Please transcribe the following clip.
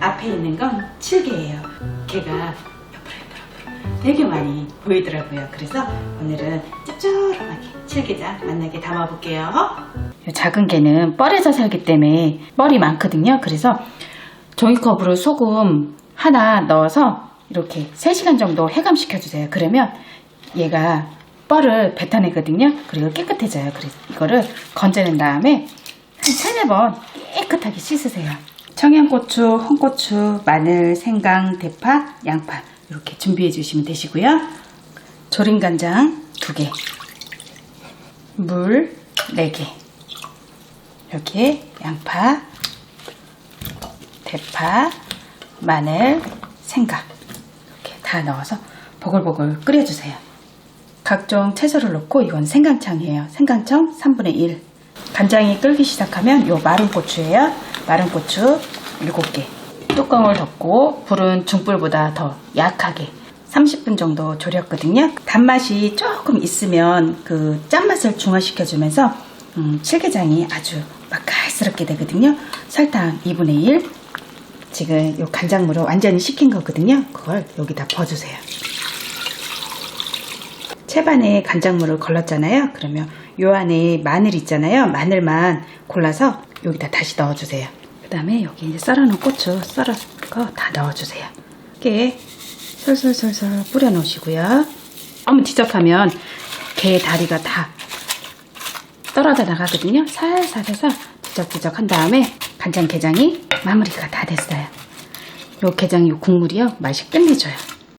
앞에 있는 건 칠개예요. 걔가 옆으로 옆으로 옆으로 되게 많이 보이더라고요. 그래서 오늘은 짭조름하게 칠개장 만나게 담아볼게요. 작은 개는 뻘에서 살기 때문에 뻘이 많거든요. 그래서 종이컵으로 소금 하나 넣어서 이렇게 3시간 정도 해감시켜 주세요. 그러면 얘가 뻘을 뱉어내거든요. 그리고 깨끗해져요. 그래서 이거를 건져낸 다음에 한 세네 번 깨끗하게 씻으세요. 청양고추, 홍고추, 마늘, 생강, 대파, 양파 이렇게 준비해 주시면 되시고요. 조림 간장 2개, 물 4개, 이렇게 양파, 대파, 마늘, 생강 이렇게 다 넣어서 보글보글 끓여주세요. 각종 채소를 넣고 이건 생강청이에요. 생강청 3분의 1. 간장이 끓기 시작하면 요 마른 고추예요. 마른 고추 7개. 뚜껑을 덮고 불은 중불보다 더 약하게 30분 정도 졸였거든요. 단맛이 조금 있으면 그 짠맛을 중화시켜주면서 음, 칠개장이 아주 맛깔스럽게 되거든요. 설탕 2분의 1. 지금 요 간장물을 완전히 식힌 거거든요. 그걸 여기다 부어주세요. 채반에 간장물을 걸렀잖아요. 그러면 요 안에 마늘 있잖아요. 마늘만 골라서 여기다 다시 넣어주세요. 그 다음에 여기 이제 썰어놓은 고추 썰은 거 다 넣어주세요. 이렇게 솔솔솔솔 뿌려 놓으시고요. 너무 지적하면 게 다리가 다 떨어져 나가거든요. 살살 해서 지적지적 한 다음에 간장 게장이 마무리가 다 됐어요. 요 게장 요 국물이요. 맛이 끝내줘요.